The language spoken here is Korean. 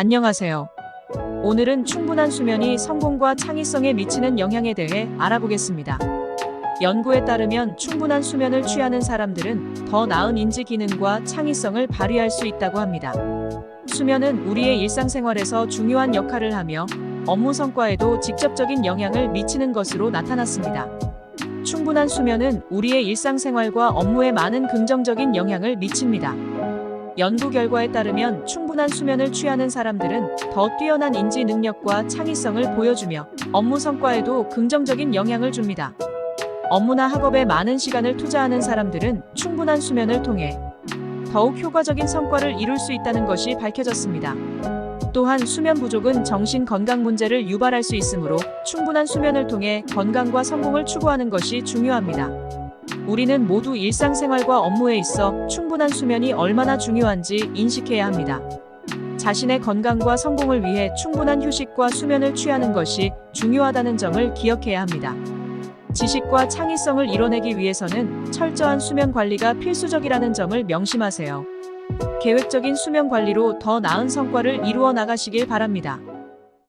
안녕하세요. 오늘은 충분한 수면이 성공과 창의성에 미치는 영향에 대해 알아보겠습니다. 연구에 따르면 충분한 수면을 취하는 사람들은 더 나은 인지 기능과 창의성을 발휘할 수 있다고 합니다. 수면은 우리의 일상생활에서 중요한 역할을 하며 업무 성과에도 직접적인 영향을 미치는 것으로 나타났습니다. 충분한 수면은 우리의 일상생활과 업무에 많은 긍정적인 영향을 미칩니다. 연구 결과에 따르면 충분한 수면을 취하는 사람들은 더 뛰어난 인지 능력과 창의성을 보여주며 업무 성과에도 긍정적인 영향을 줍니다. 업무나 학업에 많은 시간을 투자하는 사람들은 충분한 수면을 통해 더욱 효과적인 성과를 이룰 수 있다는 것이 밝혀졌습니다. 또한 수면 부족은 정신 건강 문제를 유발할 수 있으므로 충분한 수면을 통해 건강과 성공을 추구하는 것이 중요합니다. 우리는 모두 일상생활과 업무에 있어 충분한 수면이 얼마나 중요한지 인식해야 합니다. 자신의 건강과 성공을 위해 충분한 휴식과 수면을 취하는 것이 중요하다는 점을 기억해야 합니다. 지식과 창의성을 이뤄내기 위해서는 철저한 수면 관리가 필수적이라는 점을 명심하세요. 계획적인 수면 관리로 더 나은 성과를 이루어 나가시길 바랍니다.